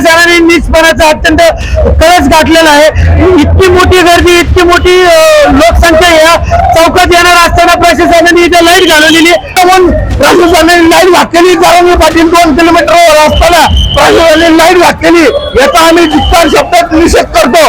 प्रशासनाने नीचपणाचा अत्यंत कळस गाठलेला आहे. इतकी मोठी गर्दी इतकी मोठी लोकसंख्या या चौकात येणार असताना प्रशासनाने इथे लाइट घालवलेली प्रशासनाने लाइट घातलेली जाऊन पाटील दोन किलोमीटर असताना प्रशासनाने लाइट घातलेली याचा आम्ही जितका शब्दात निषेध करतो.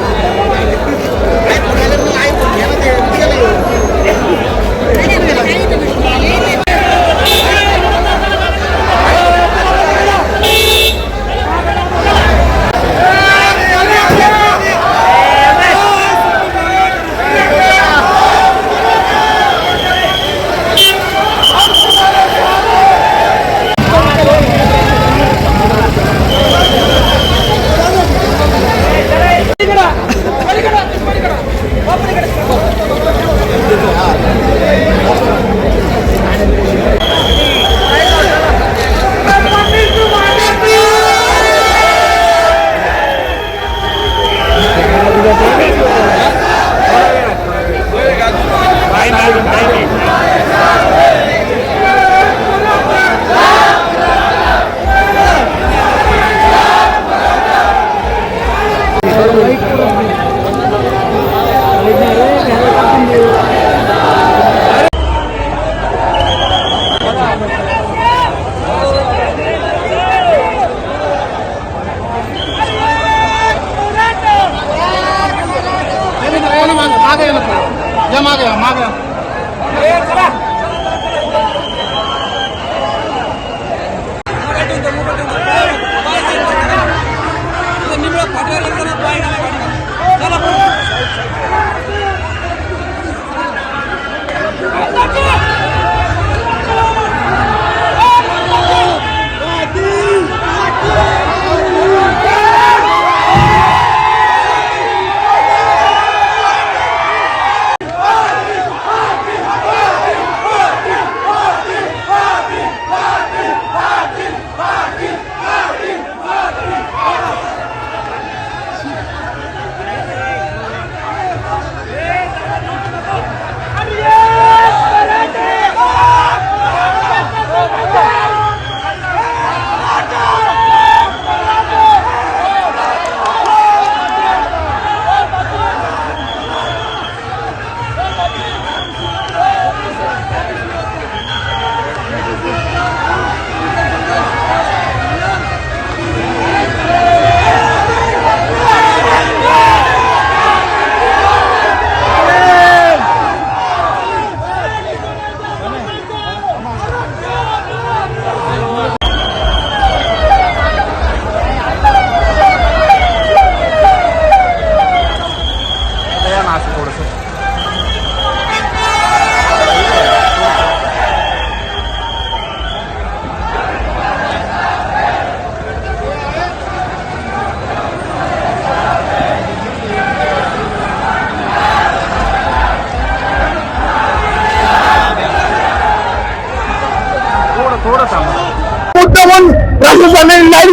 llega.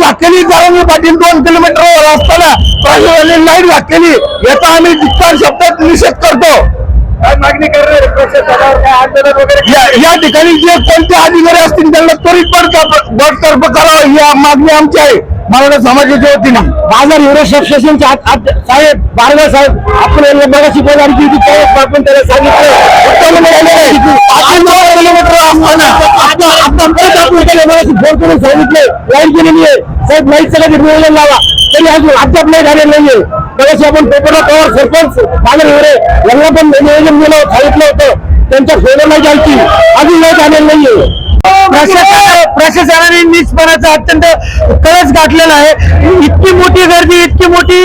घातलेली जाऊन पाटील दोन किलोमीटर असताना प्रशासनाने लाइट घातलेली याचा आम्ही जित्तार शब्दात निषेध करतो. मागणी या ठिकाणी जे कोणते अधिकारी असतील त्यांना त्वरित बडतर्फ करावं. ही मागणी आमची आहे. मराठा समाजाच्या वतीने बाजार युरो सबस्टेशनचे साहेब बारगा साहेब आपण बघाशी बोल होती तेव्हा आपण त्याला सांगितलं. मगाशी सांगितले. लाईन केलेली आहे साहेब लाइट सगळं नियोजन लावा तरी अजून अद्याप नाही झालेलं नाहीये. मगाशी आपण पेपरला पवार सरपंच बाजार युरे यांना पण नियोजन दिलं सांगितलं होतं. त्यांच्या सोडं नाही जायची अजून नाही झालेलं नाहीये. प्रशासनाने प्रशासनाने नीचपणाचा अत्यंत कळस गाठलेला आहे. इतकी मोठी गर्दी इतकी मोठी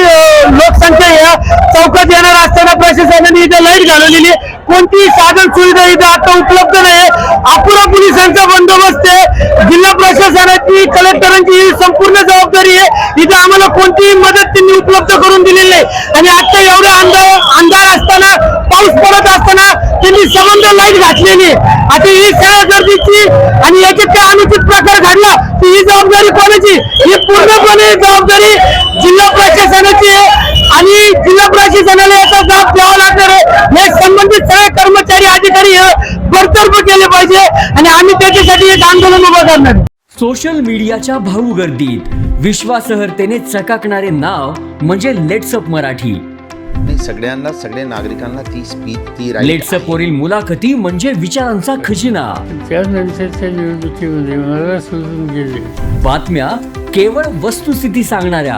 लोकसंख्या या चौकात येणार असताना प्रशासनाने इथे लाइट घालवलेली आहे. कोणतीही साधन सुविधा इथे आता उपलब्ध नाही. अपुरा पोलिसांचा बंदोबस्त आहे. जिल्हा प्रशासनाची कलेक्टरांची ही संपूर्ण जबाबदारी आहे. इथे आम्हाला कोणतीही मदत त्यांनी उपलब्ध करून दिलेली नाही. आणि आता एवढे अंधार अंधार असताना पाऊस पडत असताना त्यांनी संबंध लाइट घातलेली आता ही सगळ्या गर्दीची आणि याच्यात काय अनुचित प्रकार घडला ही जबाबदारी कोणाची? ही पूर्णपणे जबाबदारी जिल्हा प्रशासनाची आहे. आणि जिल्हा प्रशासनाला याचा जाब द्यावा लागणार आहे. हे संबंधित सगळे कर्मचारी अधिकारी हे बडतर्फ केले पाहिजे आणि आम्ही त्याच्यासाठी एक आंदोलन उभं करणार. सोशल मीडियाच्या भाऊ गर्दीत विश्वासार्हतेने चकाकणारे नाव म्हणजे लेट्सअप मराठी. सगळ्यांना सगळ्या नागरिकांना ती स्पीच ती लेट्सअप वरील मुलाखती म्हणजे विचारांचा खजिना. त्यानंतरच्या निवडणुकीमध्ये मला सोडून गेले बातम्या केवळ वस्तुस्थिती सांगणाऱ्या.